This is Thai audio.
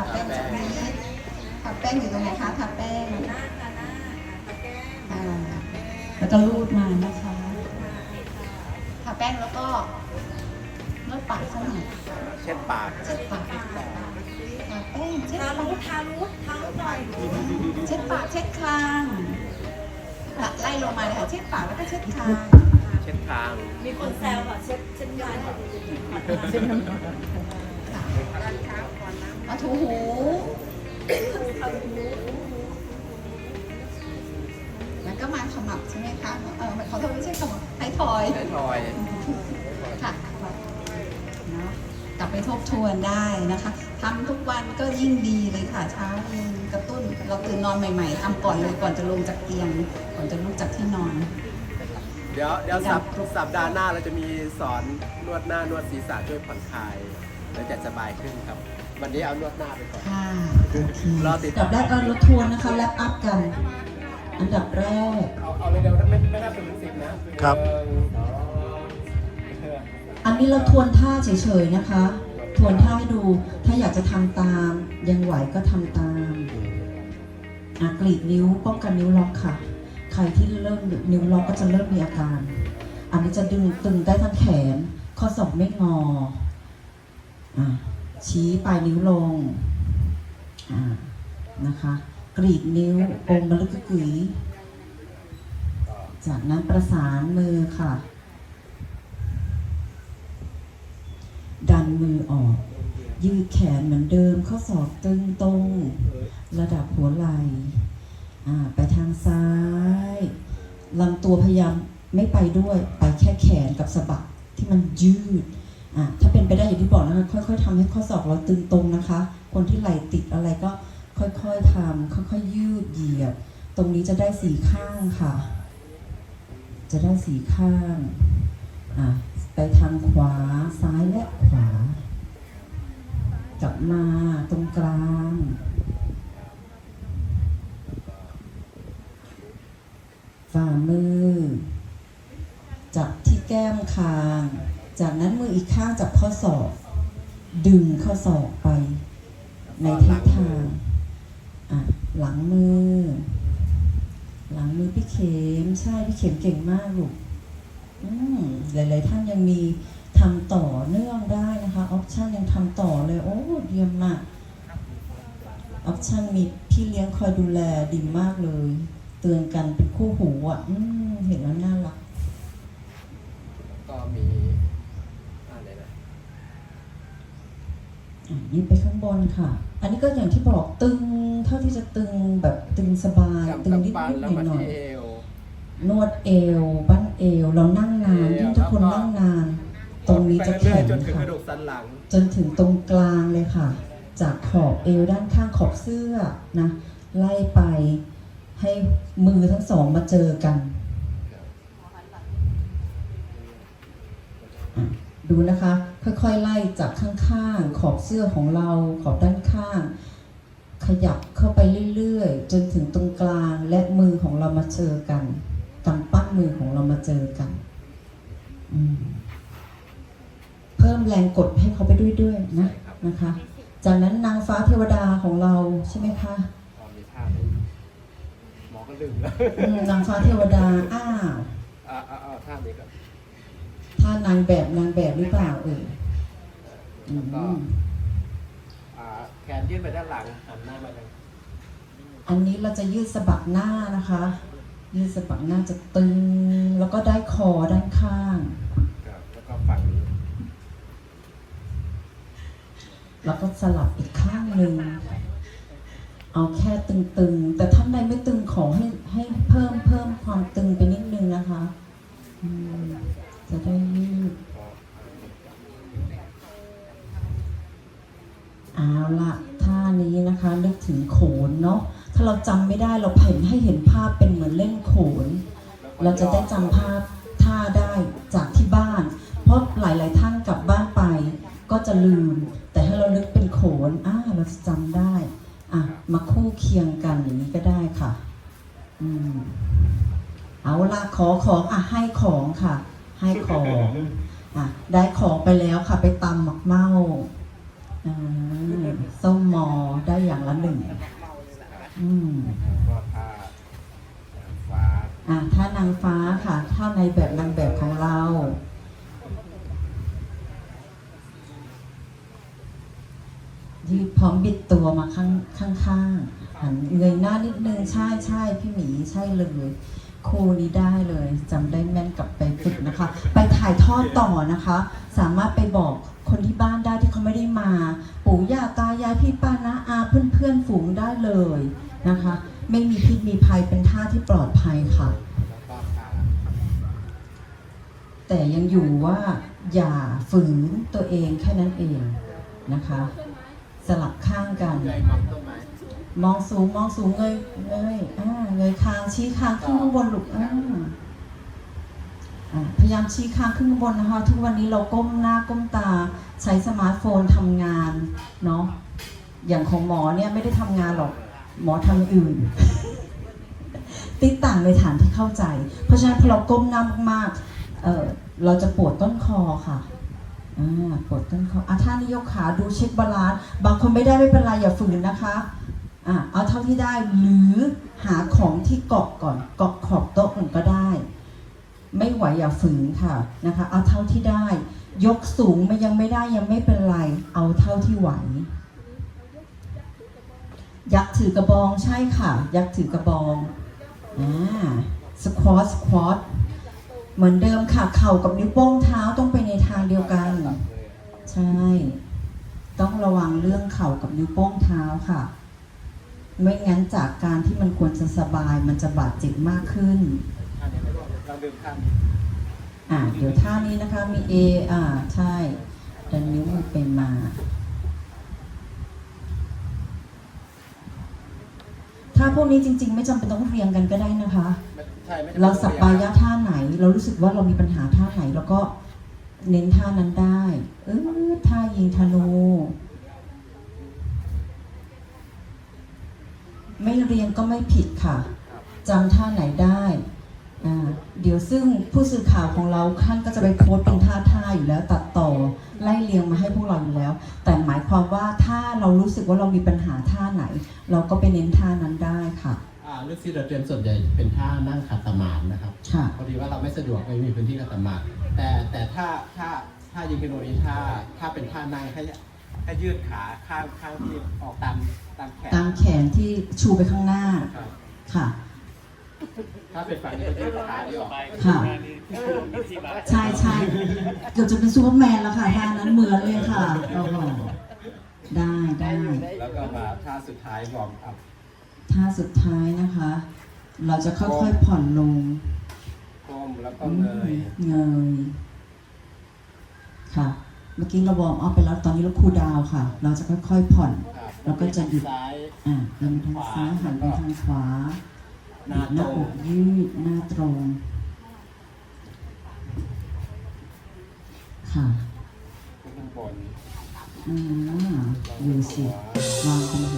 าทาแป้งสักนิดทาแป้งอยู่ตรงไหนคะทาแป้งหน้าค่ะหน้าตะแกรงอ่าแล้วก็รูดมานะคะทาแป้งแล้วก็นวดปากสักหน่อยเช็ดปากเช็ดปากทาแป้งเช็ดทาปารุกทารุทารุหน่อยเช็ดปากเช็ดคางละไล่ลงมาเลยค่ะเช็ดปากแล้วก็เช็ดคางเช็ดคางมีคนแซวอะเช็ดเช็ดยายหน่อยค่ะ มาถูหูแล้วก็มาขมับใช่ไหมคะ เออขอโทษไม่ใช่ขมับไทยทอยใช้ทอยค่ะเนาะกลับไปทบทวนได้นะคะทำทุกวันก็ยิ่งดีเลยค่ะ เช้าเย็นกระตุ้น เราตื่นนอนใหม่ ๆทำก่อนเลยก่อนจะลงจากเตียง ก่อนจะลุกจากที่นอน เดี๋ยวเดี๋ยวสัปสัปดาห์หน้าเราจะมีสอนนวดหน้านวดศีรษะช่วยผ่อนคลายแล้วจะสบายขึ้นครับ วันนี้เอานวดหน้าไปก่อน ค่ะโอเครอติดดับแรกก็รถทวนนะคะแลปอัพกัน อันดับแรก เอาเอาเลยเดี๋ยวไม่ไม่ได้เป็นสิบนะครับหนึ่งสองอันนี้เราทวนท่าเฉยๆนะคะ ทวนท่าให้ดู ถ้าอยากจะทำตาม ยังไหวก็ทำตามอะกรีดนิ้วป้องกันนิ้วล็อกค่ะ ใครที่เริ่มนิ้วล็อกก็จะเริ่มมีอาการ อันนี้จะดึงตึงได้ทั้งแขน ข้อศอกไม่งออะ ชี้ปลายนิ้วลงนะคะ กรีดนิ้วองค์มลึกกึกกึ๋ยจากนั้นประสานมือค่ะ ดันมือออก ยืดแขนเหมือนเดิม ข้อศอกตึงตรง ระดับหัวไหล่ไปทางซ้ายลำตัวพยายามไม่ไปด้วย ไปแค่แขนกับสะบักที่มันยืด อ่าถ้าเป็นไปได้อย่างที่บอกนะคะค่อยๆทำให้ข้อศอกเราตึงตรงนะคะ คนที่ไหล่ติดอะไรก็ค่อยๆทำค่อยๆ ยืดเหยียด ตรงนี้จะได้สีข้างค่ะ จะได้สีข้างอ่าไปทางขวาซ้ายและขวา กลับมาตรงกลาง ฝ่ามือ จับที่แก้มคาง จากนั้นมืออีกข้างจับข้อศอก ดึงข้อศอกไป ในทิศทางอะหลังมือ หลังมือพี่เข็มใช่พี่เข็มเก่งมากลูกอืมหลาย ๆ ท่านยังมีทำต่อเนื่องได้นะคะออปชันยังทำต่อเลย โอ้เยี่ยมมากออปชันมีพี่เลี้ยงคอยดูแลดีมากเลย เตือนกันเป็นคู่หูอะอืมเห็นแล้วน่ารักมีอะไรนะ อะ ยืดไปข้างบนค่ะ อันนี้ก็อย่างที่บอกตึงเท่าที่จะตึงแบบตึงสบายกำตึงนิดกำปั้นนิดแล้วหน่มาอยหน่อยที่เอวนวดเอว บั้นเอว เรานั่งนานเอว ยิ่งถ้าคนแล้วก็นั่งนาน ตรงนี้จะไปเรื่แข็อยงๆจนถึงกค่ะ ระดูกสันหลัง จนถึงตรงกลางเลยค่ะ จากขอบเอวด้านข้างขอบเสื้อนะ ไล่ไปให้มือทั้งสองมาเจอกันอะดูนะคะ ค่อยๆไล่จากข้างๆ ขอบเสื้อของเราขอบด้านข้าง ขยับเข้าไปเรื่อยๆ จนถึงตรงกลางและมือของเรามาเจอกันกำปั้นมือของเรามาเจอกันอืมเพิ่มแรงกดให้เขาไปด้วยด้วยๆนะใช่ครับนะคะ จากนั้นนางฟ้าเทวดาของเราใช่ไหมคะพอมีท่าหนึ่งหมอก็ลืมแล้วอืมนางฟ้าเทวดาอ้าวอ่าอ่าอ่าท่านี้ก่ อนถ้านางแบบนางแบบหรือเปล่าเอออืแล้วก็มอ่าแขนยื่นไปด้านหลังหันหน้ามาทางอันนี้เราจะยืดสะบักหน้านะคะ ยืดสะบักหน้าจะตึง แล้วก็ได้คอด้านข้าง ครับแล้วก็ฝั่งนี้แล้วก็สลับอีกข้างหนึ่งเอาแค่ตึงๆ แต่ท่านใดไม่ตึงขอให้ให้เพิ่มเพิ่มความตึงไปนิดนึงนะคะอืม จะได้ยืดเอาละท่านี้นะคะนึกถึงโขนเนาะถ้าเราจำไม่ได้เราเห็นให้เห็นภาพเป็นเหมือนเล่นโขน เราจะได้จำภาพท่าได้จากที่บ้าน เพราะหลาย ๆ ท่านกลับบ้านไป ก็จะลืม แต่ให้เรานึกเป็นโขนอ่าเราจะจำได้อะมาคู่เคียงกันอย่างนี้ก็ได้ค่ะ อืมเอาละขอของอะให้ของค่ะ ให้ของอะได้ของไปแล้วค่ะ ไปตำหมักเมาอ่าส้มมอได้อย่างละหนึ่งอืมอะถ้านางฟ้าค่ะ ถ้าในแบบนางแบบของเรายืดพร้อมบิดตัวมาข้างข้างหันเงยหน้านิดนึงใช่ใช่พี่หมีใช่เลย ครูนี้ได้เลยจำได้แม่นกลับไปฝึกนะคะ ไปถ่ายทอดต่อนะคะ สามารถไปบอกคนที่บ้านได้ที่เขาไม่ได้มา ปู่ย่าตายายพี่ป้านะอาเพื่อนเพื่อนๆฝูงได้เลยนะคะ ไม่มีพิษมีภัยเป็นท่าที่ปลอดภัยค่ะ แต่ยังอยู่ว่าอย่าฝืนตัวเองแค่นั้นเองนะคะ สลับข้างกัน มองสูงมองสูงเงยเงยอ่าเงยคางชี้คางขึ้นข้างบนลูกอ่าพยายามชี้คางขึ้นข้างบนนะคะ ทุกวันนี้เราก้มหน้าก้มตาใช้สมาร์ทโฟนทำงานเนาะอย่างของหมอเนี่ยไม่ได้ทำงานหรอกหมอทำอื่น ติดต่างในฐานที่เข้าใจ เพราะฉะนั้นพอเราก้มหน้ามากๆเออเราจะปวดต้นคอค่ะปวดต้นคออะท่านี้ยกขาดูเช็คบาลานซ์บางคนไม่ได้ไม่เป็นไรอย่าฝืนนะคะ อะเอาเท่าที่ได้หรือหาของที่เกาะก่อนเกาะขอบโต๊ะก่อนก็ได้ ไม่ไหวอย่าฝืนค่ะนะคะ เอาเท่าที่ได้ ยกสูงมันยังไม่ได้ยังไม่เป็นไร เอาเท่าที่ไหว ยักษ์ถือกระบองใช่ค่ะ ยักษ์ถือกระบองอ่าสควอตสควอตเหมือนเดิมค่ะ เข่ากับนิ้วโป้งเท้าต้องไปในทางเดียวกัน ใช่ ต้องระวังเรื่องเข่ากับนิ้วโป้งเท้าค่ะ ไม่งั้นจากการที่มันควรจะสบายมันจะบาดเจ็บมากขึ้นข้างนี้ไม่รู้เราดึงข้างนี้อ่าเดี๋ยวท่านี้นะคะมี A อ่าใช่ดันนิ้วมือไปมา ถ้าพวกนี้จริง ๆ ไม่จำเป็นต้องเรียงกันก็ได้นะคะไม่ใช่ไม่ได้เราสัปปายะท่าไหน เรารู้สึกว่าเรามีปัญหาท่าไหน แล้วก็เน้นท่านั้นได้ เออท่ายิงธนู ไม่ เรียงก็ไม่ผิดค่ะครับจำท่าไหนได้อ่าเดี๋ยวซึ่งผู้สื่อข่าวของเราท่านก็จะไปโพสต์เป็นท่าท่าอยู่แล้วตัดต่อไล่เรียงมาให้พวกเราอยู่แล้ว แต่หมายความว่าถ้าเรารู้สึกว่าเรามีปัญหาท่าไหน เราก็ไปเน้นท่านั้นได้ค่ะอ่าลูกศิษย์เราเตรียมส่วนใหญ่เป็นท่านั่งขัดสมาธินะครับค่ะพอดีว่าเราไม่สะดวกไม่มีพื้นที่ขัดสมาธิแต่แต่ถ้าถ้าถ้ายิงพิโนนี้ถ้าถ้าเป็นท่านั่งให้ให้ยืดขาข้างข้างที่ออกตาม ตามแขนตามแขนที่ชูไปข้างหน้าครับค่ะ ถ้าเป็นฝั่งนี้ก็ยืดขาที่ออกค่ะใช่ใช่เกือบจะเป็นซูเปอร์แมนแล้วค่ะท่านั้นเหมือนเลยค่ะโอ้โหได้ได้แล้วก็มาท่าสุดท้ายวอร์มอัพท่าสุดท้ายนะคะ เราจะค่อยๆผ่อนลงก้มแล้วก็เงยเงยค่ะ เมื่อกี้เราวอร์มอัพไปแล้วตอนนี้เราคูลดาวน์ค่ะ เราจะค่อยๆผ่อน ครับแล้วก็จะหยุดซ้ายอะเดินไปทางซ้ายหันไปทางขวาหน้าหน้าตรองกยืดหน้าตรง ค่ะขึ้นข้างบนอืมดูสิวางบนหัวนะครับ